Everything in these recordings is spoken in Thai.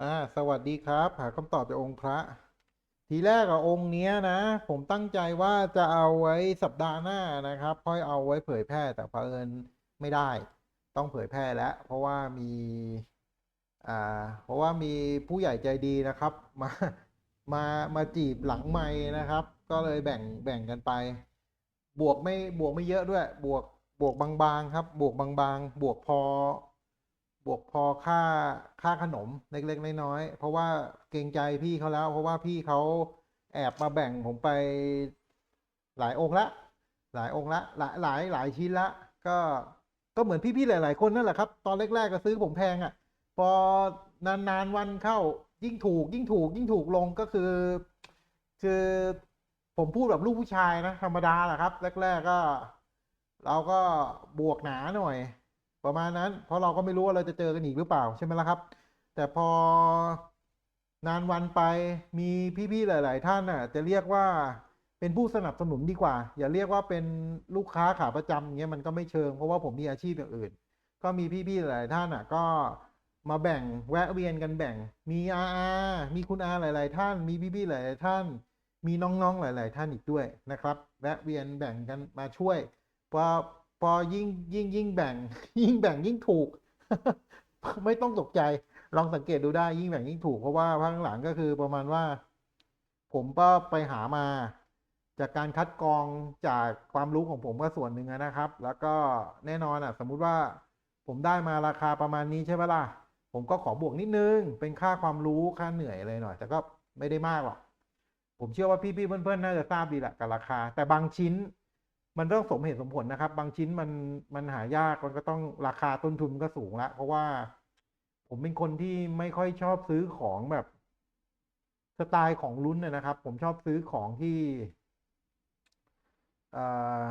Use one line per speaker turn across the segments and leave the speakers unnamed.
อ่าสวัสดีครับ หาคำตอบจากองค์พระ ทีแรกอะองค์เนี้ยนะ ผมตั้งใจว่าจะเอาไว้สัปดาห์หน้านะครับค่อยเอาไว้เผยแพร่แต่เผอิญไม่ได้ ต้องเผยแพร่แล้ว เพราะว่ามีอ่าเพราะว่ามีผู้ใหญ่ใจดีนะครับ มามามาจีบหลังไม้นะครับ ก็เลยแบ่งแบ่งกันไป บวกไม่บวกไม่เยอะด้วย บวกบวกบางๆครับ บวกบางๆ บวกพอ บวกพอค่าค่าขนมเล็กๆน้อยๆเพราะว่าเกรงใจพี่เขาแล้ว เพราะว่าพี่เขาแอบมาแบ่งผมไปหลายองค์ละ หลายองค์ละ หลายหลายหลายชิ้นละ ก็ก็เหมือนพี่ๆหลาย ๆ คนนั่นแหละครับ ตอนแรก ๆ ก็ซื้อผมแพงอะ พอนานๆวันเข้ายิ่งถูก ยิ่งถูก ยิ่งถูกลงก็คือ คือผมพูดแบบลูกผู้ชายนะ ธรรมดาแหละครับ แรก ๆก็ เราก็บวกหนาหน่อย ประมาณนั้น เพราะเราก็ไม่รู้ว่าเราจะเจอกันอีกหรือเปล่าใช่ไหมล่ะครับ แต่พอนานวันไปมีพี่ๆหลาย ๆ ท่านน่ะ จะเรียกว่าเป็นผู้สนับสนุนดีกว่า อย่าเรียกว่าเป็นลูกค้าขาประจำอย่างเงี้ยมันก็ไม่เชิง เพราะว่าผมมีอาชีพอย่างอื่น ก็มีพี่ๆหลายท่านน่ะ ก็มาแบ่งแวะเวียนกันแบ่ง มีอาอามีคุณอาหลาย ๆ ท่าน มีพี่ๆหลาย ๆ ท่าน มีน้องๆหลาย ๆ ท่านอีกด้วยนะครับ แวะเวียนแบ่งกันมาช่วยเพอ พอยิ่งยิ่งยิ่งแบ่ง ยิ่งแบ่งยิ่งถูก ไม่ต้องตกใจลองสังเกตดูได้ยิ่งแบ่งยิ่งถูกเพราะว่าข้างหลังก็คือประมาณว่า ผมก็ไปหามา จากการคัดกรองจากความรู้ของผมก็ส่วนหนึ่งนะครับ แล้วก็แน่นอนอะ สมมุติว่าผมได้มาราคาประมาณนี้ใช่ไหมล่ะ ผมก็ขอบวกนิดนึง เป็นค่าความรู้ค่าเหนื่อยอะไรหน่อย แต่ก็ไม่ได้มากหรอกผมเชื่อว่าพี่ๆเพื่อนๆน่าจะทราบดีแหละกับราคา แต่บางชิ้น มันต้องสมเหตุสมผลนะครับ บางชิ้นมันมันหายากมันก็ต้องราคาต้นทุนก็สูงละเพราะว่าผมเป็นคนที่ไม่ค่อยชอบซื้อของแบบสไตล์ของลุ้นนะนะครับ ผมชอบซื้อของที่อ่อ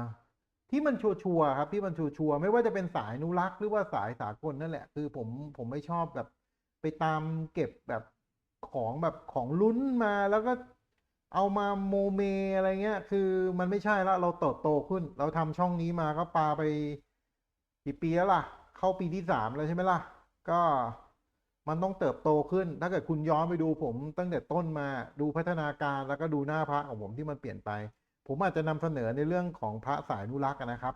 ที่มันชัวร์ครับที่มันชัวร์ไม่ว่าจะเป็นสายนุรักษ์หรือว่าสายสากลนั่นแหละ คือผมผมไม่ชอบแบบ ไปตามเก็บแบบของแบบของลุ้นมาแล้วก็ เอามาโมเมอะไรเงี้ย คือมันไม่ใช่ละเราเติบโตขึ้น เราทำช่องนี้มาก็ปาไปกี่ปีแล้วล่ะ เข้าปีที่สามแล้วใช่ไหมล่ะ ก็มันต้องเติบโตขึ้น ถ้าเกิดคุณย้อนไปดูผมตั้งแต่ต้นมาดูพัฒนาการแล้วก็ดูหน้าพระของผมที่มันเปลี่ยนไป ผมอาจจะนำเสนอในเรื่องของพระสายนุรักษ์นะครับ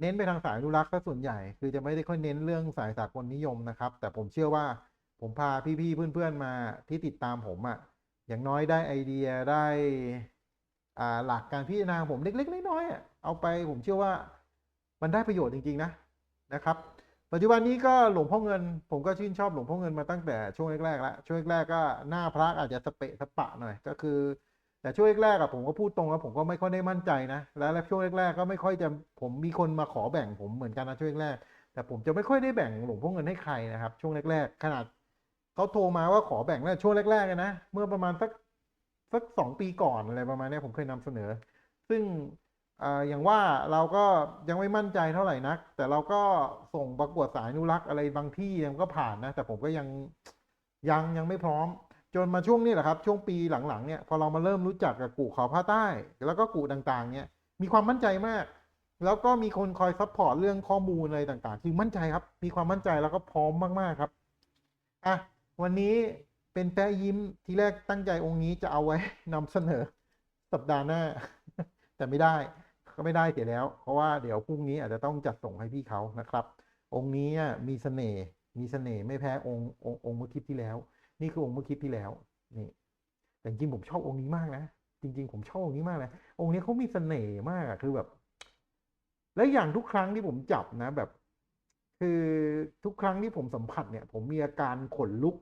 เน้นไปทางสายนุรักษ์ซะส่วนใหญ่ คือจะไม่ได้ค่อยเน้นเรื่องสายสากลนิยมนะครับ แต่ผมเชื่อว่าผมพาพี่ๆเพื่อนๆมาที่ติดตามผมอะ อย่างน้อยได้ไอเดียได้หลักการพิจารณาผมเล็กๆน้อยๆเอาไปผมเชื่อว่ามันได้ประโยชน์จริงๆนะนะครับ ปัจจุบันนี้ก็หลวงพ่อเงิน ผมก็ชื่นชอบหลวงพ่อเงินมาตั้งแต่ช่วงแรกๆแล้วช่วงแรกๆก็หน้าพระอาจจะสเปะสปะหน่อยก็คือ แต่ช่วงแรกๆอะผมก็พูดตรงว่าผมก็ไม่ค่อยได้มั่นใจนะแล้วช่วงแรกๆก็ไม่ค่อยจะผมมีคนมาขอแบ่งผมเหมือนกันนะช่วงแรกๆแต่ผมจะไม่ค่อยได้แบ่งหลวงพ่อเงินให้ใครนะครับ ช่วงแรกๆขนาด เขาโทรมาว่าขอแบ่งแล้วช่วงแรกๆเลยนะเมื่อประมาณสักสักสองปีก่อนอะไรประมาณนี้ผมเคยนำเสนอ ซึ่งออย่างว่าเราก็ยังไม่มั่นใจเท่าไหร่นัก แต่เราก็ส่งประกวดสายอนุรักษ์อะไรบางที่มันก็ผ่านนะ แต่ผมก็ยังยังยังไม่พร้อม จนมาช่วงนี้แหละครับ ช่วงปีหลังๆเนี่ยพอเรามาเริ่มรู้จักกับกู่เขาผ้าใต้ แล้วก็กู่ต่างๆ เนี่ยมีความมั่นใจมาก แล้วก็มีคนคอยซัพพอร์ตเรื่องข้อมูลอะไรต่างๆ คือมั่นใจครับ มีความมั่นใจแล้วก็พร้อมมากๆครับอะ วันนี้เป็นแปะยิ้มที่แรกตั้งใจองค์นี้จะเอาไว้นำเสนอสัปดาห์หน้า แต่ไม่ได้ก็ไม่ได้เสียแล้ว เพราะว่าเดี๋ยวพรุ่งนี้อาจจะต้องจัดส่งให้พี่เขานะครับ องค์นี้มีเสน่ห์มีเสน่ห์ไม่แพ้องค์องค์องค์เมื่อคลิปที่แล้ว นี่คือองค์เมื่อคลิปที่แล้วนี่แต่จริงผมชอบองค์นี้มากนะจริง ๆ ผมชอบองค์นี้มากนะองค์นี้เขามีเสน่ห์มากอะคือแบบ และอย่างทุกครั้งที่ผมจับนะแบบ คือทุกครั้งที่ผมสัมผัสเนี่ย ผมมีอาการขนลุก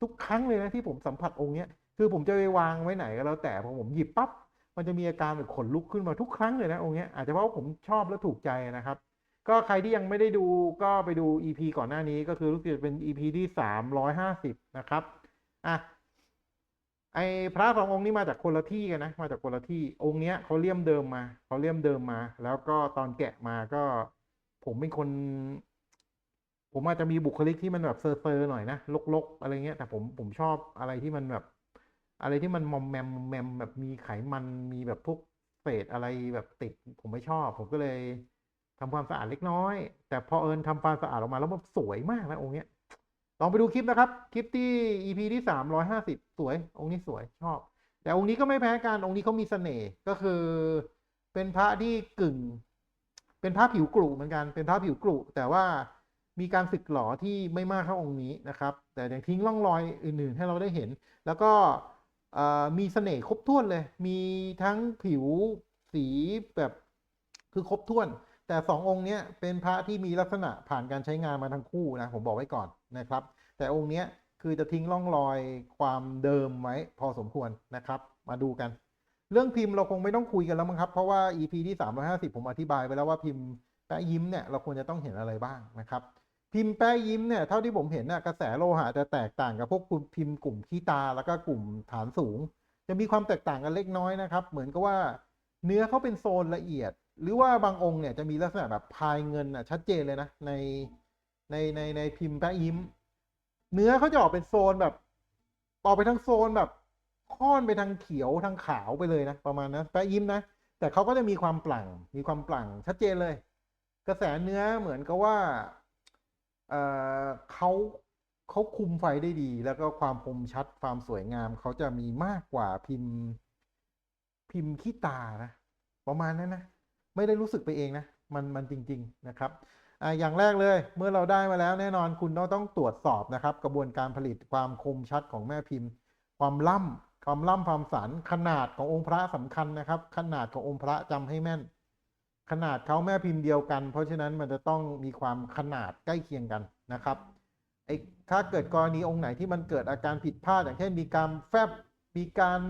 ทุกครั้งเลยนะที่ผมสัมผัสองค์เนี้ยคือผมจะไปวางไว้ไหนก็แล้วแต่พอผมหยิบปั๊บมันจะมีอาการแบบขนลุกขึ้นมาทุกครั้งเลยนะองค์เนี้ยอาจจะเพราะว่าผมชอบและถูกใจนะครับ ก็ใครที่ยังไม่ได้ดูก็ไปดู EP ก่อนหน้านี้ก็คือรู้สึกจะเป็น EP ที่สามร้อยห้าสิบนะครับอะไอพระสององค์นี้มาจากคนละที่กันนะ มาจากคนละที่องค์เนี้ยเขาเลี่ยมเดิมมาเขาเลี่ยมเดิมมา แล้วก็ตอนแกะมาก็ผมเป็นคน ผมอาจจะมีบุคลิกที่มันแบบเซอร์เซอร์หน่อยนะลกๆ อะไรเงี้ย แต่ผมผมชอบอะไรที่มันแบบ อะไรที่มันมอมแมมมอมแมมแบบมีไขมันมีแบบพวกเศษอะไรแบบติด ผมไม่ชอบ ผมก็เลยทำความสะอาดเล็กน้อย แต่พอเอิญทำความสะอาดออกมาแล้วมันสวยมากนะองค์เนี้ยลองไปดูคลิปนะครับ คลิปที่ EP ที่สามร้อยห้าสิบสวย องค์นี้สวยชอบ แต่องค์นี้ก็ไม่แพ้กันองค์นี้เขามีเสน่ห์ก็คือ เป็นพระที่กึ่ง เป็นพระผิวกรุเหมือนกันเป็นพระผิวกรุแต่ว่า มีการสึกหลอที่ไม่มากเท่าองค์นี้นะครับ แต่ยังทิ้งร่องรอยอื่นๆ ให้เราได้เห็น แล้วก็มีเสน่ห์ครบถ้วนเลย มีทั้งผิวสีแบบคือครบถ้วน แต่สององค์นี้เป็นพระที่มีลักษณะผ่านการใช้งานมาทั้งคู่นะผมบอกไว้ก่อนนะครับ แต่องค์นี้คือจะทิ้งร่องรอยความเดิมไว้พอสมควรนะครับ มาดูกัน เรื่องพิมพ์เราคงไม่ต้องคุยกันแล้วมั้งครับ เพราะว่า EP ที่ 350 ผมอธิบายไปแล้วว่าพิมพ์แปะยิ้มเนี่ยเราควรจะต้องเห็นอะไรบ้างนะครับ พิมพ์แปะยิ้มเนี่ยเท่าที่ผมเห็นน่ะกระแสโลหะจะแตกต่างกับพวกพิมพ์กลุ่มขี้ตาแล้วก็กลุ่มฐานสูง จะมีความแตกต่างกันเล็กน้อยนะครับ เหมือนกับว่าเนื้อเขาเป็นโซนละเอียด หรือว่าบางองค์เนี่ยจะมีลักษณะแบบพายเงินอะชัดเจนเลยนะในในในในพิมพ์แปะยิ้ม เนื้อเขาจะออกเป็นโซนแบบออกไปทางโซนแบบค่อนไปทางเขียวทางขาวไปเลยนะประมาณนั้นแปะยิ้มนะแต่เขาก็จะมีความปลั่งมีความปลั่งชัดเจนเลย กระแสเนื้อเหมือนกับว่า เอ่อเขาเขาคุมไฟได้ดี แล้วก็ความคมชัดความสวยงาม เขาจะมีมากกว่าพิมพ์ พิมพ์ขี้ตานะประมาณนั้นนะ ไม่ได้รู้สึกไปเองนะ มันมันจริง ๆนะครับอ่าอย่างแรกเลยเมื่อเราได้มาแล้วแน่นอนคุณต้องต้องตรวจสอบนะครับ กระบวนการผลิตความคมชัดของแม่พิมพ์ ความล่ำความล่ำความสันขนาดขององค์พระสำคัญนะครับ ขนาดขององค์พระจำให้แม่น ขนาดเขาแม่พิมพ์เดียวกัน เพราะฉะนั้นมันจะต้องมีความขนาดใกล้เคียงกันนะครับไอ้ถ้าเกิดกรณีองค์ไหนที่มันเกิดอาการผิดพลาดอย่างเช่นมีการแฟบมีการ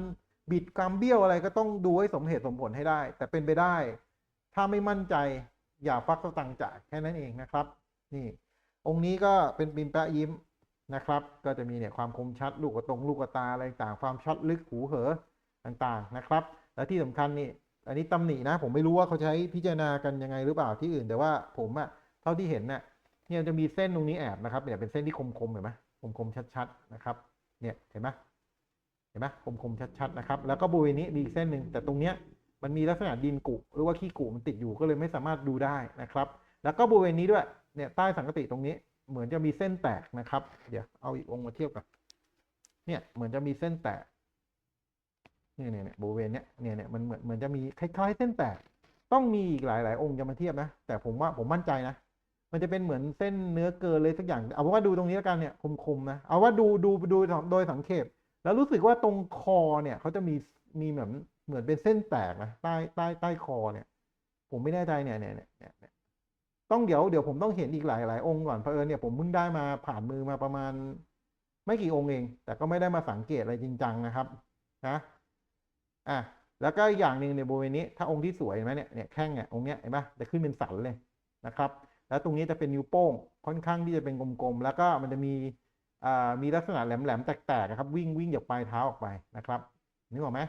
บิดการเบี้ยวอะไรก็ต้องดูให้สมเหตุสมผลให้ได้ แต่เป็นไปได้ ถ้าไม่มั่นใจอย่าฟักสตังค์จ่ายแค่นั้นเองนะครับ นี่ องค์นี้ก็เป็นปิมแปะยิ้มนะครับ ก็จะมีเนี่ยความคมชัดลูกกระตรงลูกกระตาอะไรต่างความช็อตลึกหูเหอต่างๆนะครับ และที่สำคัญนี่ อันนี้ตำหนินะ ผมไม่รู้ว่าเขาใช้พิจารณากันยังไงหรือเปล่าที่อื่น แต่ว่าผมอะเท่าที่เห็นเนี่ยเนี่ยจะมีเส้นตรงนี้แอบนะครับเนี่ยเป็นเส้นที่คมๆเห็นไหมคมๆชัดๆนะครับ เนี่ยเห็นไหมเห็นไหมคมๆชัดๆนะครับ แล้วก็บริเวณนี้มีอีกเส้นหนึ่งแต่ตรงเนี้ยมันมีลักษณะดินกุหรือว่าขี้กุมันติดอยู่ก็เลยไม่สามารถดูได้นะครับ แล้วก็บริเวณนี้ด้วยเนี่ยใต้สังกติตรงนี้เหมือนจะมีเส้นแตกนะครับ เดี๋ยวเอาอีกองมาเทียบกันเนี่ยเหมือนจะมีเส้นแตก เนี่ยเนี่ยเนี่ยบริเวณเนี้ยเนี่ยเนี่ยมันเหมือนเหมือนจะมีคล้ายๆ เส้นแตกต้องมีอีกหลาย ๆ องค์จะมาเทียบนะ แต่ผมว่าผมมั่นใจนะ มันจะเป็นเหมือนเส้นเนื้อเกินเลยสักอย่าง เอาว่าดูตรงนี้แล้วกันเนี่ยคมๆนะเอาว่าดูดูดูโดยสังเขปแล้วรู้สึกว่าตรงคอเนี่ยเขาจะมีมีเหมือนเหมือนเป็นเส้นแตกนะใต้ใต้ใต้คอเนี่ย ผมไม่แน่ใจเนี่ยเนี่ยเนี่ยเนี่ยต้องเดี๋ยวเดี๋ยวผมต้องเห็นอีกหลายหลายองค์ก่อนเพราะเอิญเนี่ยผมเพิ่งได้มาผ่านมือมาประมาณ ไม่กี่องค์เอง แต่ก็ไม่ได้มาสังเกตอะไรจริงจังนะครับ นะ อะแล้วก็อย่างหนึ่งในบริเวณนี้ถ้าองค์ที่สวยเห็นไหมเนี่ยเนี่ยแข้งเนี่ยองค์เนี้ยเห็นปะจะขึ้นเป็นสันเลยนะครับ แล้วตรงนี้จะเป็นนิ้วโป้งค่อนข้างที่จะเป็นกลมๆแล้วก็มันจะมีอ่ามีลักษณะแหลมๆแตกๆนะครับ วิ่งวิ่งจากปลายเท้าออกไปนะครับนึกออกไหม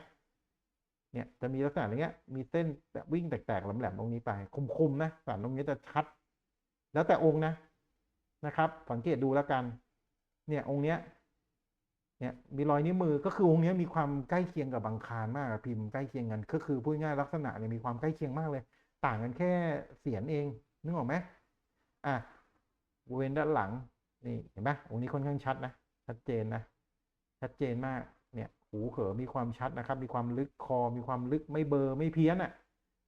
เนี่ยจะมีลักษณะอย่างเงี้ย มีเส้นแบบวิ่งแตกๆแหลมๆตรงนี้ไปคมๆนะสันตรงนี้จะชัด แล้วแต่องค์นะนะครับ สังเกตดูแล้วกัน เนี่ยองค์เนี้ย เนี่ยมีรอยนิ้วมือก็คือองค์นี้มีความใกล้เคียงกับบางคารมากพิมพ์ใกล้เคียงกันก็คือพูดง่ายลักษณะเนี่ยมีความใกล้เคียงมากเลย ต่างกันแค่เสียนเองนึกออกไหมอะบริเวณด้านหลังนี่เห็นไหมองค์นี้ค่อนข้างชัดนะชัดเจนนะชัดเจนมากเนี่ยหูเขอมีความชัดนะครับ มีความลึกคอมีความลึกไม่เบอร์ไม่เพี้ยนอะ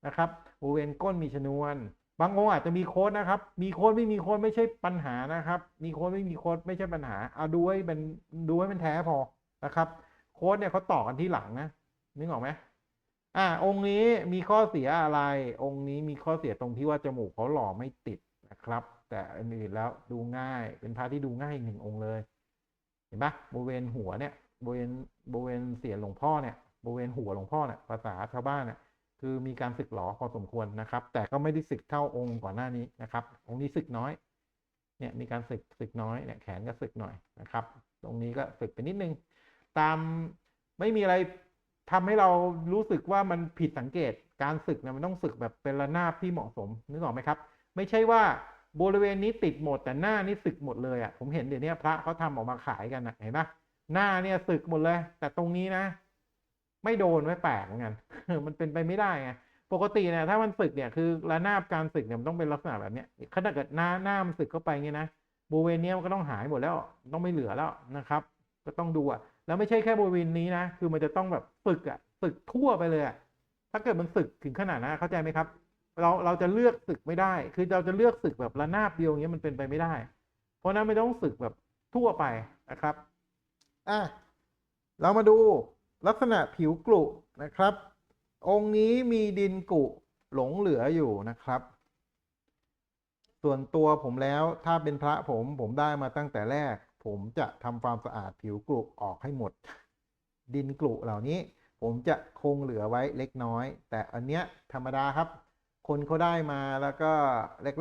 นะครับบริเวณก้นมีชนวน บางองค์อาจจะมีโค้ดนะครับ มีโค้ดไม่มีโค้ดไม่ใช่ปัญหานะครับ มีโค้ดไม่มีโค้ดไม่ใช่ปัญหา เอาดูให้เป็นดูให้เป็นแท้พอนะครับ โค้ดเนี่ยเขาต่อกันที่หลังนะนึกออกไหมอ่า องค์นี้มีข้อเสียอะไร องค์นี้มีข้อเสียตรงที่ว่าจมูกเขาหล่อไม่ติดนะครับ แต่อันอื่นแล้วดูง่าย เป็นพระที่ดูง่ายอีกหนึ่งองค์เลย เห็นปะบริเวณหัวเนี่ยบริเวณบริเวณเสียหลวงพ่อเนี่ยบริเวณหัวหลวงพ่อเนี่ยภาษาชาวบ้านเนี่ย คือมีการสึกหลอพอสมควรนะครับ แต่ก็ไม่ได้สึกเท่าองค์ก่อนหน้านี้นะครับ องค์นี้สึกน้อย เนี่ยมีการสึกสึกน้อยเนี่ยแขนก็สึกหน่อยนะครับ ตรงนี้ก็สึกไปนิดนึง ตามไม่มีอะไรทำให้เรารู้สึกว่ามันผิดสังเกต การสึกเนี่ยมันต้องสึกแบบเป็นระนาบที่เหมาะสมนึกออกไหมครับ ไม่ใช่ว่าบริเวณนี้ติดหมดแต่หน้านี่สึกหมดเลยอะผมเห็นเดี๋ยวนี้พระเขาทำออกมาขายกันนะเห็นปะหน้าเนี่ยสึกหมดเลย แต่ตรงนี้นะ ไม่โดนไม่แปลกเหมือนกันมันเป็นไปไม่ได้ไงปกติเนี่ยถ้ามันสึกเนี่ยคือระนาบการสึกเนี่ยมันต้องเป็นลักษณะแบบเนี้ยถ้าเกิดหน้าหน้ามันสึกเข้าไปเงี้ยนะบริเวณเนี้ยมันก็ต้องหายหมดแล้วต้องไม่เหลือแล้วนะครับ ก็ต้องดูอะแล้วไม่ใช่แค่บริเวณนี้นะคือมันจะต้องแบบสึกอะสึกทั่วไปเลยอะถ้าเกิดมันสึกถึงขนาดนั้นเข้าใจไหมครับ เราเราจะเลือกสึกไม่ได้ คือเราจะเลือกสึกแบบระนาบเดียวอย่างเงี้ยมันเป็นไปไม่ได้ เพราะฉะนั้นไม่ต้องสึกแบบทั่วไปนะครับอะเรามาดู ลักษณะผิวกรุนะครับ องค์นี้มีดินกุหลงเหลืออยู่นะครับ ส่วนตัวผมแล้วถ้าเป็นพระผมผมได้มาตั้งแต่แรก ผมจะทำความสะอาดผิวกรุออกให้หมด ดินกรุเหล่านี้ ผมจะคงเหลือไว้เล็กน้อย แต่อันเนี้ยธรรมดาครับ คนเขาได้มาแล้วก็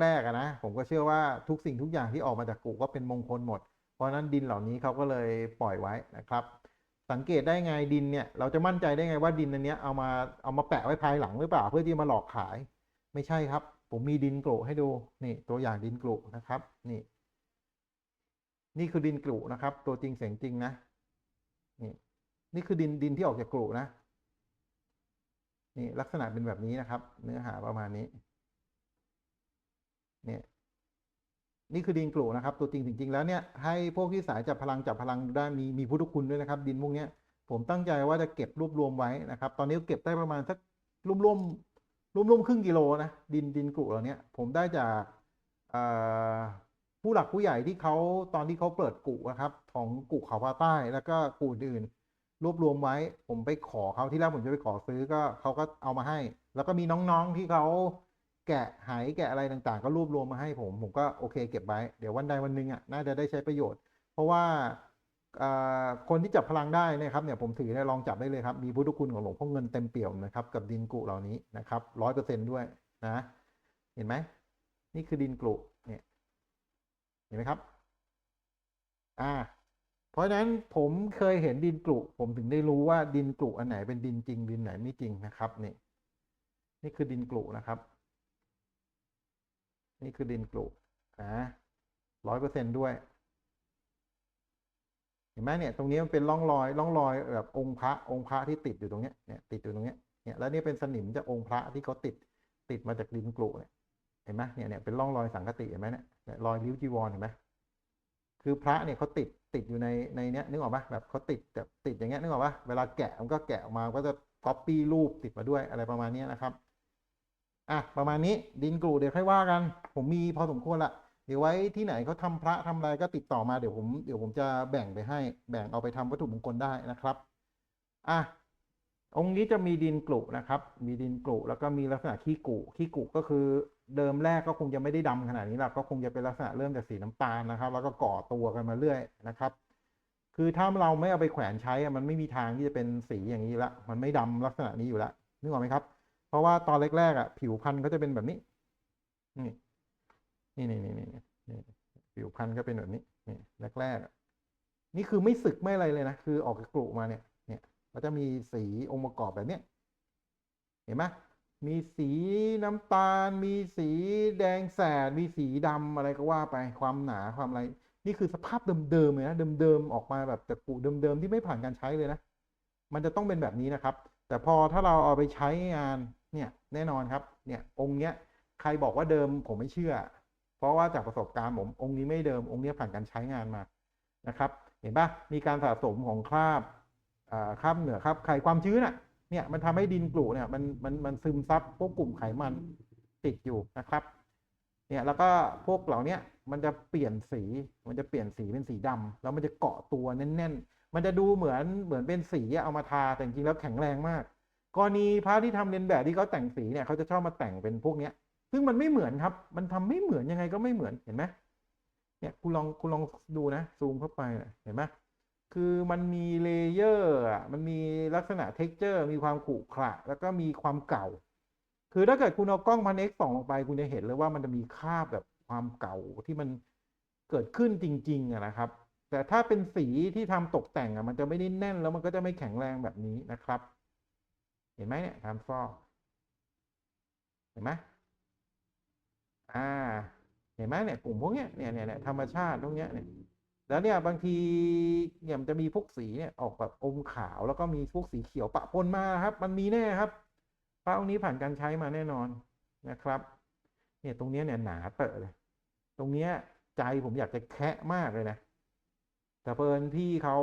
แรกๆนะ ผมก็เชื่อว่าทุกสิ่งทุกอย่างที่ออกมาจากกรุก็เป็นมงคลหมด เพราะนั้นดินเหล่านี้เขาก็เลยปล่อยไว้นะครับ สังเกตได้ไงดินเนี่ย เราจะมั่นใจได้ไงว่าดินอันเนี้ยเอามาเอามาแปะไว้ภายหลังหรือเปล่าเพื่อที่มาหลอกขาย ไม่ใช่ครับ ผมมีดินกรุให้ดูนี่ตัวอย่างดินกรุนะครับนี่ นี่คือดินกรุนะครับ ตัวจริงเสียงจริงนะนี่นี่คือดินดินที่ออกจากกรุนะนี่ลักษณะเป็นแบบนี้นะครับ เนื้อหาประมาณนี้เนี่ย นี่คือดินกรุนะครับ ตัวจริงจริงๆแล้วเนี่ยให้พวกที่สายจับพลังจับพลังได้มีมีพุทธคุณด้วยนะครับ ดินพวกเนี้ยผมตั้งใจว่าจะเก็บรวบรวมไว้นะครับ ตอนนี้เก็บได้ประมาณสักรวมรวมรวมรวมๆครึ่งกิโลนะดินดินกรุเหล่านี้ผมได้จากผู้หลักผู้ใหญ่ที่เขาตอนที่เขาเปิดกุนะครับ ของกุเขาพาใต้แล้วก็กุอื่นรวบรวมไว้ ผมไปขอเขาที่แรกผมจะไปขอซื้อก็เขาก็เอามาให้ แล้วก็มีน้องๆที่เขา แกะหายแกะอะไรต่างๆ ก็รวบรวมมาให้ผม ผมก็โอเคเก็บไว้ เดี๋ยววันใดวันหนึ่งอะน่าจะได้ใช้ประโยชน์ เพราะว่าคนที่จับพลังได้นะครับเนี่ยผมถือได้ลองจับได้เลยครับ มีพุทธคุณของหลวงพ่อเงินเต็มเปี่ยมนะครับกับดินกรุเหล่านี้นะครับร้อยเปอร์เซ็นด้วยนะ เห็นไหมนี่คือดินกรุเนี่ยเห็นไหมครับอ่าเพราะฉะนั้นผมเคยเห็นดินกรุผมถึงได้รู้ว่าดินกรุอันไหนเป็นดินจริงดินไหนไม่จริงนะครับนี่นี่คือดินกรุนะครับ นี่คือดินกรุนะร้อยเปอร์เซนด้วย เห็นไหมเนี่ย ตรงนี้มันเป็นร่องรอยร่องรอยแบบองค์พระองค์พระที่ติดอยู่ตรงเนี้ยเนี่ยติดอยู่ตรงเนี้ยเนี่ยแล้วนี่เป็นสนิมจากองค์พระที่เขาติดติดมาจากดินกรุเนี่ยเห็นไหมเนี่ยเนี่ยเป็นร่องรอยสังกติเห็นไหมเนี่ยรอยริ้วจีวรเห็นไหมคือพระเนี่ยเขาติดติดอยู่ในในเนี้ยนึกออกปะแบบเขาติดแบบติดอย่างเงี้ยนึกออกปะเวลาแกะมันก็แกะออกมาก็จะก๊อปปี้รูปติดมาด้วยอะไรประมาณนี้นะครับ อะประมาณนี้ดินกรูเดี๋ยวค่อยว่ากัน ผมมีพอสมควรละเดี๋ยวไว้ที่ไหนเขาทำพระทำอะไรก็ติดต่อมาเดี๋ยวผมเดี๋ยวผมจะแบ่งไปให้แบ่งเอาไปทำวัตถุมงคลได้นะครับอะองค์นี้จะมีดินกรุนะครับ มีดินกรุแล้วก็มีลักษณะขี้กุขี้กุก็คือเดิมแรกก็คงจะไม่ได้ดำขนาดนี้หรอกก็คงจะเป็นลักษณะเริ่มจากสีน้ำตาลนะครับ แล้วก็ก่อตัวกันมาเรื่อยนะครับ คือถ้าเราไม่เอาไปแขวนใช้มันไม่มีทางที่จะเป็นสีอย่างนี้ละ มันไม่ดำลักษณะนี้อยู่แล้วนึกออกไหมครับ เพราะว่าตอนแรกๆอะ ผิวพันธุ์ก็จะเป็นแบบนี้ นี่นี่นี่นี่นี่ผิวพันธุ์ก็เป็นแบบนี้นี่แรกๆอะนี่คือไม่สึกไม่อะไรเลยนะ คือออกจากกรุมาเนี่ย เนี่ยก็จะมีสีองค์ประกอบแบบเนี้ยเห็นไหมมีสีน้ำตาล มีสีแดงแสด มีสีดำอะไรก็ว่าไปความหนาความอะไร นี่คือสภาพเดิมๆเลยนะเดิมๆออกมาแบบจากกรุเดิมๆที่ไม่ผ่านการใช้เลยนะ มันจะต้องเป็นแบบนี้นะครับ แต่พอถ้าเราเอาไปใช้งาน เนี่ยแน่นอนครับเนี่ยองค์เนี้ยใครบอกว่าเดิมผมไม่เชื่อ เพราะว่าจากประสบการณ์ผมองค์นี้ไม่เดิมองค์นี้ผ่านการใช้งานมานะครับ เห็นปะมีการสะสมของคราบอ่าคราบเหนือคราบไขความชื้นอะเนี่ยมันทำให้ดินกรุเนี่ยมันมันมันซึมซับพวกกลุ่มไขมันติดอยู่นะครับเนี่ยแล้วก็พวกเหล่านี้มันจะเปลี่ยนสี มันจะเปลี่ยนสีเป็นสีดำแล้วมันจะเกาะตัวแน่น ๆ มันจะดูเหมือนเหมือนเป็นสีเอามาทาแต่จริงแล้วแข็งแรงมาก กรณีพระที่ทำเลียนแบบที่เขาแต่งสีเนี่ยเขาจะชอบมาแต่งเป็นพวกเนี้ย ซึ่งมันไม่เหมือนครับ มันทำไม่เหมือนยังไงก็ไม่เหมือนเห็นไหมเนี่ยคุณลองคุณลองดูนะซูมเข้าไปเห็นไหมคือมันมีเลเยอร์อะมันมีลักษณะเท็กเจอร์มีความขรุขระแล้วก็มีความเก่า คือถ้าเกิดคุณเอากล้องพันเอ็กสองลงไป คุณจะเห็นเลยว่ามันจะมีคราบแบบความเก่าที่มันเกิดขึ้นจริง ๆนะครับ แต่ถ้าเป็นสีที่ทำตกแต่งอะมันจะไม่ได้แน่นแล้วมันก็จะไม่แข็งแรงแบบนี้นะครับ เห็นไหมเนี่ยการฟอกเห็นไหมอ่า เห็นไหมเนี่ยกลุ่มพวกเนี้ยเนี่ยเนี่ยเนี่ยธรรมชาติพวกเนี้ยเนี่ยแล้วเนี่ยบางทีเนี่ยมันจะมีพวกสีเนี่ยออกแบบอมขาวแล้วก็มีพวกสีเขียวปะปนมาครับ มันมีแน่ครับพระองค์นี้ผ่านการใช้มาแน่นอนนะครับ เนี่ยตรงเนี้ยเนี่ยหนาเตอะเลย ตรงเนี้ยใจผมอยากจะแคะมากเลยนะ แต่เพลินพี่เขา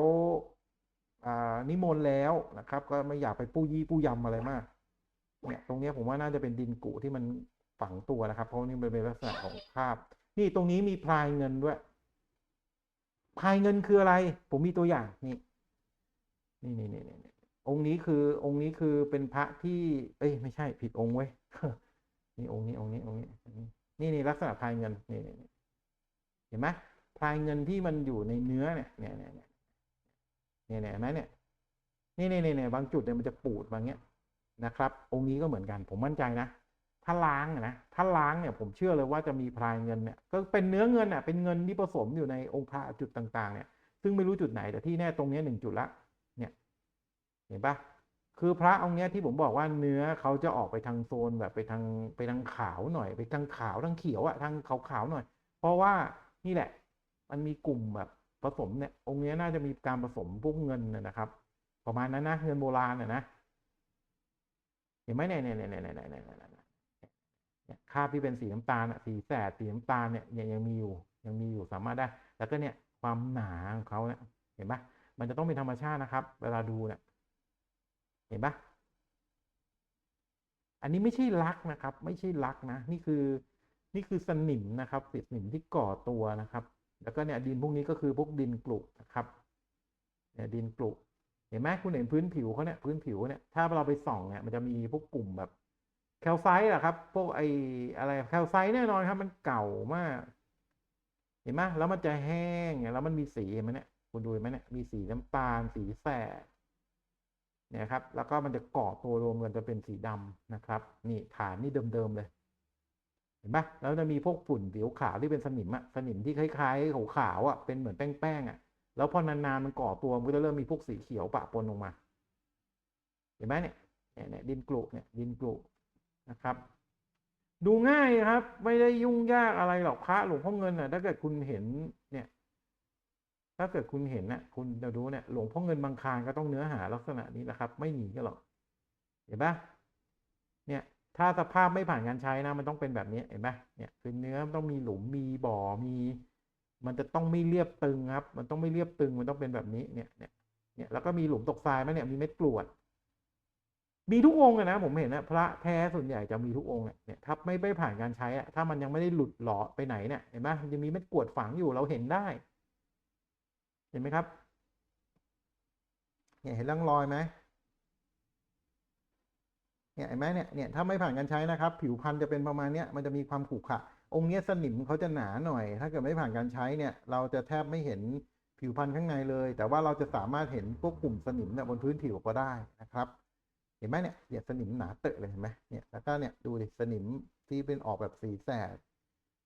นิมนต์แล้วนะครับ ก็ไม่อยากไปปู้ยี่ปู้ยำอะไรมากเนี่ยตรงนี้ผมว่าน่าจะเป็นดินกุที่มันฝังตัวนะครับ เพราะนี่เป็นลักษณะของคราบนี่ตรงนี้มีพลายเงินด้วยพลายเงินคืออะไร ผมมีตัวอย่างนี่นี่นี่นี่นี่องค์นี้คือองค์นี้คือเป็นพระที่ เอ้ยไม่ใช่ผิดองค์เว้ยนี่องค์นี้องค์นี้องค์นี้นี่นี่ลักษณะพลายเงินนี่นี่เห็นไหมพลายเงินที่มันอยู่ในเนื้อเนี่ยเนี่ยเนี่ย เนี่ยเนี่ยเนี่ยเห็นไหมเนี่ยนี่นี่นี่นบางจุดเนี่ยมันจะปูดบางเงี้ยนะครับ องค์นี้ก็เหมือนกันผมมั่นใจนะถ้าล้างนะถ้าล้างเนี่ยผมเชื่อเลยว่าจะมีพลายเงินเนี่ยก็เป็นเนื้อเงินอะเป็นเงินที่ผสมอยู่ในองค์พระจุดต่าง ๆ เนี่ยซึ่งไม่รู้จุดไหนแต่ที่แน่ตรงนี้หนึ่งจุดละเนี่ยเห็นปะคือพระองค์เนี้ยที่ผมบอกว่าเนื้อเขาจะออกไปทางโซนแบบไปทางไปทางขาวหน่อย ไปทางขาวทางเขียวอะทางขาวๆหน่อย เพราะว่านี่แหละ มันมีกลุ่มแบบ ผสมเนี่ยองค์นี้น่าจะมีการผสมพวกเงินนะครับ ประมาณนั้นนะเงินโบราณนะนะเห็นไหมเนี่ยเนี่ยเนี่ยเนี่ยเนี่ยเนี่ยเนี่าที่เป็นสีน้ำตาลสีแสดสีน้ำตาลเนี่ยยังมีอยู่ยังมีอยู่สามารถได้ แล้วก็เนี่ยความหนาของเขาเนี่ยเห็นปะมันจะต้องเป็นธรรมชาตินะครับ เวลาดูเนี่ยเห็นปะอันนี้ไม่ใช่ลักนะครับ ไม่ใช่ลักนะ นี่คือนี่คือสนิมนะครับสนิมที่ก่อตัวนะครับ แล้วก็เนี่ยดินพวกนี้ก็คือพวกดินกลุนะครับเนี่ยดินกลุเห็นไหมคุณเห็นพื้นผิวเขาเนี่ยพื้นผิวเนี่ยถ้าเราไปส่องเนี่ยมันจะมีพวกกลุ่มแบบแคลไซต์อะครับ พวกไออะไรแคลไซต์แน่นอนครับ มันเก่ามาก เห็นไหมแล้วมันจะแห้งเนี่ยแล้วมันมีสีเห็นไหมเนี่ยคุณดูไหมเนี่ยมีสีน้ำตาลสีแสดเนี่ยครับ แล้วก็มันจะเกาะตัวรวมกันจะเป็นสีดำนะครับ นี่ฐานนี่เดิมๆเลย ห็นปะแล้วจะมีพวกฝุ่นผิวขาวที่เป็นสนิมอะสนิมที่คล้ายๆขาวๆอะเป็นเหมือนแป้งๆอะแล้วพอนานๆมันก่อตัวมันก็จะเริ่มมีพวกสีเขียวปะปนลงมา เห็นไหมเนี่ยเนี่ยเนี่ยดินกลุเนี่ยดินกลุนะครับ ดูง่ายครับ ไม่ได้ยุ่งยากอะไรหรอกพระหลวงพ่อเงินน่ะ ถ้าเกิดคุณเห็นเนี่ย ถ้าเกิดคุณเห็นนะคุณจะดูเนี่ยหลวงพ่อเงินบางคารก็ต้องเนื้อหาลักษณะนี้นะครับ ไม่หนีกันหรอกเห็นปะเนี่ย ถ้าสภาพไม่ผ่านการใช้นะ มันต้องเป็นแบบนี้เห็นปะเนี่ยคือเนื้อมันต้องมีหลุมมีบ่อมี มันจะต้องไม่เรียบตึงครับ มันต้องไม่เรียบตึงมันต้องเป็นแบบนี้เนี่ยเนี่ยเนี่ยแล้วก็มีหลุมตกทรายไหมเนี่ยมีเม็ดกรวด มีทุกองค์นะผมเห็นนะพระแท้ส่วนใหญ่จะมีทุกองค์เนี่ยถ้าไม่ไม่ผ่านการใช้อะถ้ามันยังไม่ได้หลุดหล่อไปไหนเนี่ยเห็นไหมมันจะมีเม็ดกรวดฝังอยู่เราเห็นได้ เห็นไหมครับเนี่ยเห็นร่องรอยไหม เนี่ยเห็นไหมเนี่ยเนี่ยถ้าไม่ผ่านการใช้นะครับ ผิวพรรณจะเป็นประมาณเนี้ยมันจะมีความขรุขระองค์เนี้ยสนิมเขาจะหนาหน่อย ถ้าเกิดไม่ผ่านการใช้เนี่ย เราจะแทบไม่เห็นผิวพรรณข้างในเลย แต่ว่าเราจะสามารถเห็นพวกกลุ่มสนิมเนี่ยบนพื้นผิวก็ได้นะครับ เห็นไหมเนี่ยเนี่ยสนิมหนาเตอะเลยเห็นไหมเนี่ยแล้วก็เนี่ยดูดิสนิมที่เป็นออกแบบสีแสด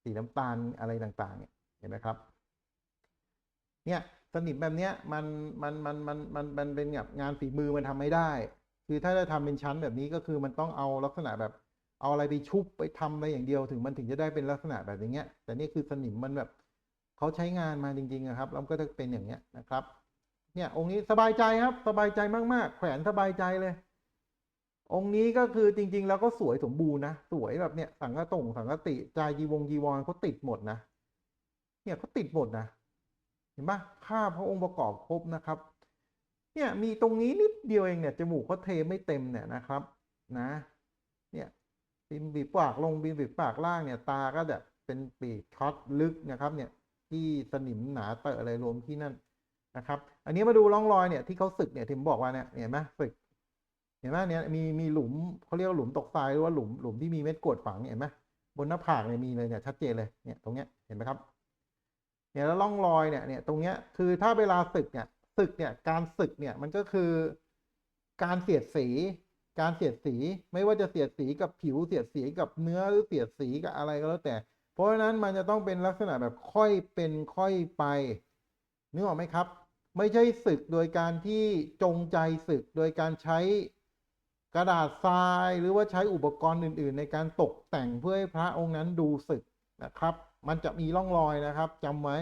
สีน้ำตาลอะไรต่างๆ เนี่ยเห็นไหมครับ เนี่ยสนิมแบบเนี้ยมันมันมันมันมันมันเป็นแบบงานฝีมือมันทำไม่ได้ คือถ้าจะทำเป็นชั้นแบบนี้ก็คือมันต้องเอาลักษณะแบบเอาอะไรไปชุบไปทำอะไรอย่างเดียวถึงมันถึงจะได้เป็นลักษณะแบบอย่างเงี้ย แต่นี่คือสนิมมันแบบเขาใช้งานมาจริงๆอะครับแล้วก็จะเป็นอย่างเงี้ยนะครับ เนี่ยองค์นี้สบายใจครับ สบายใจมากๆ แขวนสบายใจเลย องค์นี้ก็คือจริง ๆ แล้วก็สวยสมบูรณ์นะสวยแบบเนี้ยสังกะตงสังกติจายจีวงจีวรเขาติดหมดนะเนี่ยเขาติดหมดนะเห็นปะค่าพระองค์ประกอบครบนะครับ เนี่ยมีตรงนี้นิดเดียวเองเนี่ยจมูกเขาเทไม่เต็มเนี่ยนะครับนะเนี่ยบินบีบปากลงบินบีบปากล่างเนี่ยตาก็แบบเป็นปีกช็อตลึกนะครับเนี่ยที่สนิมหนาเตอะอะไรรวมที่นั่นนะครับ อันนี้มาดูร่องรอยเนี่ยที่เขาสึกเนี่ยที่ผมบอกว่าเนี่ยเห็นไหมสึกเห็นไหมเนี่ยมีมีหลุมเขาเรียกหลุมตกทรายหรือว่าหลุมหลุมที่มีเม็ดกรวดฝังเห็นไหมบนหน้าผากเนี่ยมีเลยเนี่ยชัดเจนเลยเนี่ยตรงเนี้ยเห็นไหมครับเนี่ยแล้วร่องรอยเนี่ยเนี่ยตรงเนี้ยคือถ้าเวลาศึกเนี่ย ศึกเนี่ยการศึกเนี่ยมันก็คือการเสียดสี การเสียดสีไม่ว่าจะเสียดสีกับผิวเสียดสีกับเนื้อหรือเสียดสีกับอะไรก็แล้วแต่ เพราะฉะนั้นมันจะต้องเป็นลักษณะแบบค่อยเป็นค่อยไปนึกออกไหมครับ ไม่ใช่ศึกโดยการที่จงใจศึกโดยการใช้กระดาษทรายหรือว่าใช้อุปกรณ์อื่น ๆ ในการตกแต่งเพื่อให้พระองค์นั้นดูศึกนะครับ มันจะมีร่องรอยนะครับจำไว้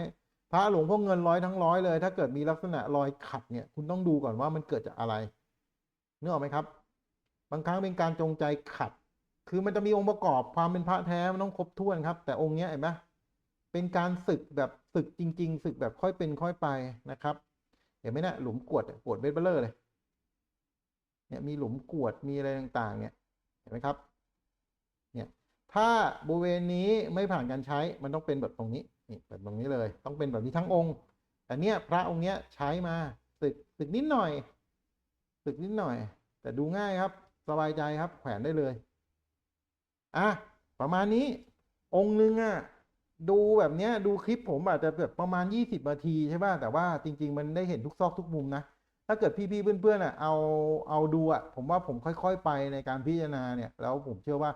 พระหลวงพ่อเงินร้อยทั้งร้อยเลย ถ้าเกิดมีลักษณะรอยขัดเนี่ย คุณต้องดูก่อนว่ามันเกิดจากอะไรนึกออกไหมครับ บางครั้งเป็นการจงใจขัด คือมันจะมีองค์ประกอบความเป็นพระแท้มันต้องครบถ้วนครับ แต่องค์เนี้ยเห็นไหมเป็นการศึกแบบศึกจริง ๆ ศึกแบบค่อยเป็นค่อยไปนะครับ เห็นไหมเนะหลุมกวดกวดเบสเบลเลอร์เลยเนี่ยมีหลุมกวดมีอะไรต่างๆ เนี่ยเห็นไหมครับ เนี่ยถ้าบริเวณนี้ไม่ผ่านการใช้มันต้องเป็นแบบตรงนี้ นี่แบบตรงนี้เลย ต้องเป็นแบบนี้ทั้งองค์ แต่เนี่ยพระองค์เนี้ยใช้มาศึกศึกนิดหน่อยศึกนิดหน่อย แต่ดูง่ายครับ สบายใจครับ แขวนได้เลย อะประมาณนี้ องค์นึงอะดูแบบเนี้ยดูคลิปผมอาจจะแบบประมาณยี่สิบนาทีใช่ป่ะแต่ว่าจริง ๆ มันได้เห็นทุกซอกทุกมุมนะถ้าเกิดพี่ๆเพื่อนๆอะเอาเอาดูอะผมว่าผมค่อย ๆ ไปในการพิจารณาเนี่ย แล้วผมเชื่อว่า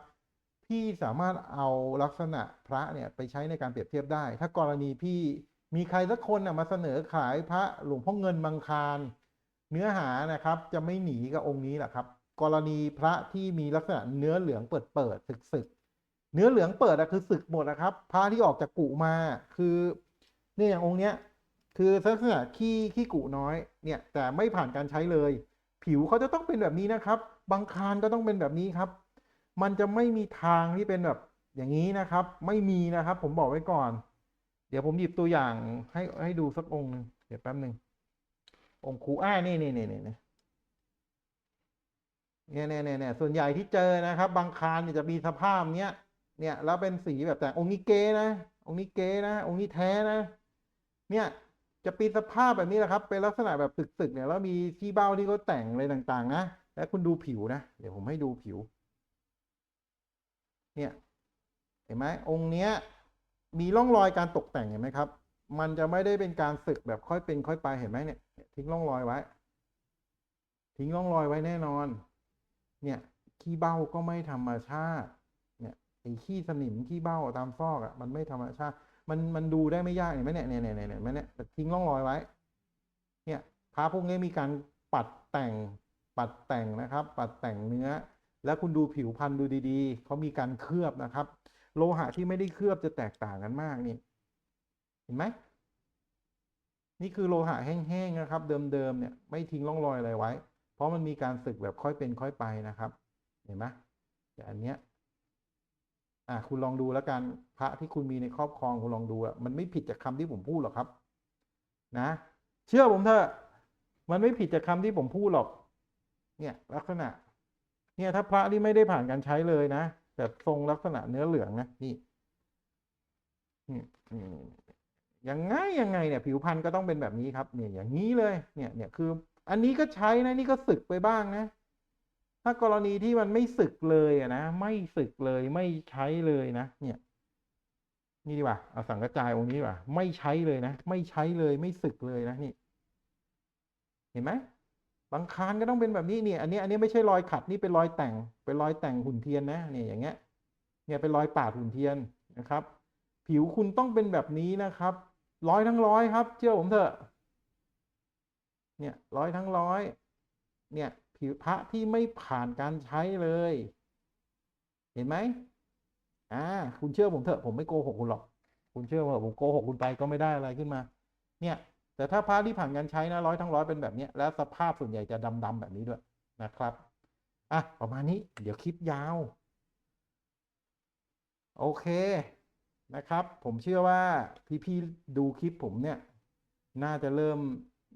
พี่สามารถเอาลักษณะพระเนี่ยไปใช้ในการเปรียบเทียบได้ ถ้ากรณีพี่มีใครสักคนน่ะมาเสนอขายพระหลวงพ่อเงินบางคารเนื้อหานะครับจะไม่หนีกับองค์นี้แหละครับ กรณีพระที่มีลักษณะเนื้อเหลืองเปิดเปิดศึกศึกๆเนื้อเหลืองเปิดอะคือศึกหมดนะครับ พระที่ออกจากกุมาคือเนี่ยอย่างองค์เนี้ยคือลักษณะขี้ขี้กุน้อยเนี่ยแต่ไม่ผ่านการใช้เลย ผิวเขาจะต้องเป็นแบบนี้นะครับ บางคารก็ต้องเป็นแบบนี้ครับ มันจะไม่มีทางที่เป็นแบบอย่างนี้นะครับ ไม่มีนะครับ ผมบอกไว้ก่อน เดี๋ยวผมหยิบตัวอย่างให้ให้ดูสักองค์หนึ่งเดี๋ยวแป๊บหนึ่งองค์ครูอ้านี่นี่นี่นี่นี่เนี่ยเนี่ยเนี่ยเนี่ยส่วนใหญ่ที่เจอนะครับ บางคารเนี่ยจะมีสภาพเนี้ยเนี่ยแล้วเป็นสีแบบแต่องค์นี้เก๋นะองค์นี้เก๋นะองค์นี้แท้นะ เนี่ยจะเป็นสภาพแบบนี้แหละครับ เป็นลักษณะแบบสึกๆเนี่ยแล้วมีที่เบ้าที่เขาแต่งอะไรต่าง ๆ นะ แล้วคุณดูผิวนะ เดี๋ยวผมให้ดูผิว เนี่ยเห็นไหมองค์เนี้ยมีร่องรอยการตกแต่งเห็นไหมครับ มันจะไม่ได้เป็นการสึกแบบค่อยเป็นค่อยไปเห็นไหมเนี่ย ทิ้งร่องรอยไว้ ทิ้งร่องรอยไว้แน่นอน เนี่ยขี้เบ้าก็ไม่ธรรมชาติ เนี่ยไอ้ขี้สนิมขี้เบ้าตามซอกอะ่ะมันไม่ธรรมชาติ มันมันดูได้ไม่ยากเห็นไหมเนี่ยเนี่ยเนี่ยเนี่ยเนี่ยแต่ทิ้งร่องรอยไว้ เนี่ยพระพวกนี้มีการปัดแต่งปัดแต่งนะครับ ปัดแต่งเนื้อ แล้วคุณดูผิวพันธุ์ดูดีๆ เขามีการเคลือบนะครับ โลหะที่ไม่ได้เคลือบจะแตกต่างกันมากนี่ เห็นไหม นี่คือโลหะแห้งๆนะครับ เดิมๆเนี่ยไม่ทิ้งร่องรอยอะไรไว้ เพราะมันมีการสึกแบบค่อยเป็นค่อยไปนะครับ เห็นไหมแต่อันเนี้ยอะคุณลองดูแล้วกันพระที่คุณมีในครอบครองคุณลองดูอะมันไม่ผิดจากคำที่ผมพูดหรอกครับ นะ เชื่อผมเถอะมันไม่ผิดจากคำที่ผมพูดหรอก เนี่ย ลักษณะ เนี่ยถ้าพระที่ไม่ได้ผ่านการใช้เลยนะแบบทรงลักษณะเนื้อเหลืองนะนี่นี่นี่ยังไงยังไงเนี่ย ผิวพรรณก็ต้องเป็นแบบนี้ครับ เนี่ยอย่างนี้เลยเนี่ยเนี่ยคือ อันนี้ก็ใช้นะนี่ก็สึกไปบ้างนะ ถ้ากรณีที่มันไม่สึกเลยอะนะไม่สึกเลยไม่ใช้เลยนะเนี่ย นี่ดีกว่าเอาสังกระจายองค์นี้ดีกว่าไม่ใช้เลยนะไม่ใช้เลยไม่สึกเลยนะนี่ เห็นไหม บางคารก็ต้องเป็นแบบนี้เนี่ยอันนี้อันนี้ไม่ใช่รอยขัดนี่เป็นรอยแต่งเป็นรอยแต่งหุ่นเทียนนะเนี่ยอย่างเงี้ยเนี่ยเป็นรอยปาดหุ่นเทียนนะครับ ผิวคุณต้องเป็นแบบนี้นะครับ ร้อยทั้งร้อยครับ เชื่อผมเถอะ เนี่ยร้อยทั้งร้อย เนี่ยผิวพระที่ไม่ผ่านการใช้เลย เห็นไหมอ่าคุณเชื่อผมเถอะผมไม่โกหกคุณหรอก คุณเชื่อว่าผมโกหกคุณไปก็ไม่ได้อะไรขึ้นมา เนี่ย แต่ถ้าพระที่ผ่านการใช้นะร้อยทั้งร้อยเป็นแบบนี้แล้วสภาพส่วนใหญ่จะดำๆแบบนี้ด้วยนะครับอะประมาณนี้เดี๋ยวคลิปยาว โอเคนะครับ ผมเชื่อว่าพี่ๆดูคลิปผมเนี่ย น่าจะเริ่ม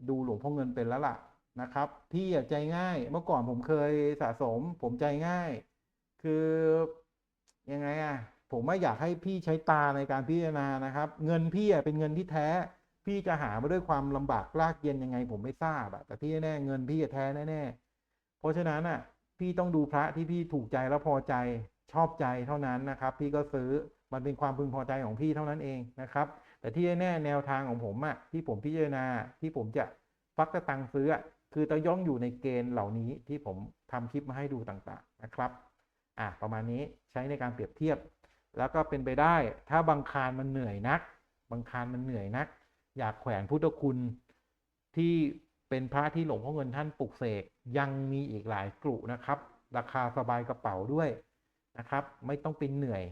ดูหลวงพ่อเงินเป็นแล้วล่ะนะครับ พี่อะใจง่ายเมื่อก่อนผมเคยสะสม ผมใจง่าย คือยังไงอะผมไม่อยากให้พี่ใช้ตาในการพิจารณานะครับ เงินพี่เป็นเงินที่แท้ พี่จะหามาด้วยความลำบากลากเย็นยังไงผมไม่ทราบอะแต่ที่แน่เงินพี่จะแท้แน่ๆเพราะฉะนั้นอะพี่ต้องดูพระที่พี่ถูกใจแล้วพอใจชอบใจเท่านั้นนะครับ พี่ก็ซื้อมันเป็นความพึงพอใจของพี่เท่านั้นเองนะครับ แต่ที่แน่แนวทางของผมอะที่ผมพิจารณาที่ผมจะฟักตะตังซื้ออะคือต้อย่องอยู่ในเกณฑ์เหล่านี้ที่ผมทำคลิปมาให้ดูต่างๆนะครับอะประมาณนี้ใช้ในการเปรียบเทียบ แล้วก็เป็นไปได้ถ้าบางคารมันเหนื่อยนัก บางคารมันเหนื่อยนัก อยากแขวนพุทธคุณที่เป็นพระที่หลวงพ่อเงินท่านปลุกเสกยังมีอีกหลายกลุ่นะครับ ราคาสบายกระเป๋าด้วยนะครับ ไม่ต้องเป็นเหนื่อย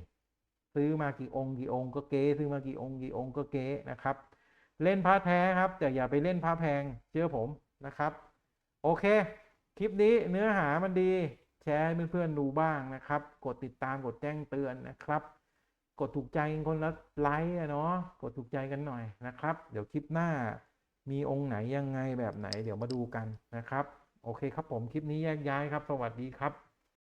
ซื้อมากี่องค์กี่องค์ก็เก๊ซื้อมากี่องค์กี่องค์ก็เก๊นะครับ เล่นพระแท้ครับแต่อย่าไปเล่นพระแพงเชื่อผมนะครับ โอเค คลิปนี้เนื้อหามันดี แชร์ให้เพื่อนๆดูบ้างนะครับ กดติดตามกดแจ้งเตือนนะครับ กดถูกใจคนละไลค์อะเนาะกดถูกใจกันหน่อยนะครับ เดี๋ยวคลิปหน้ามีองค์ไหนยังไงแบบไหน เดี๋ยวมาดูกันนะครับ โอเคครับผมคลิปนี้แยกย้ายครับ สวัสดีครับ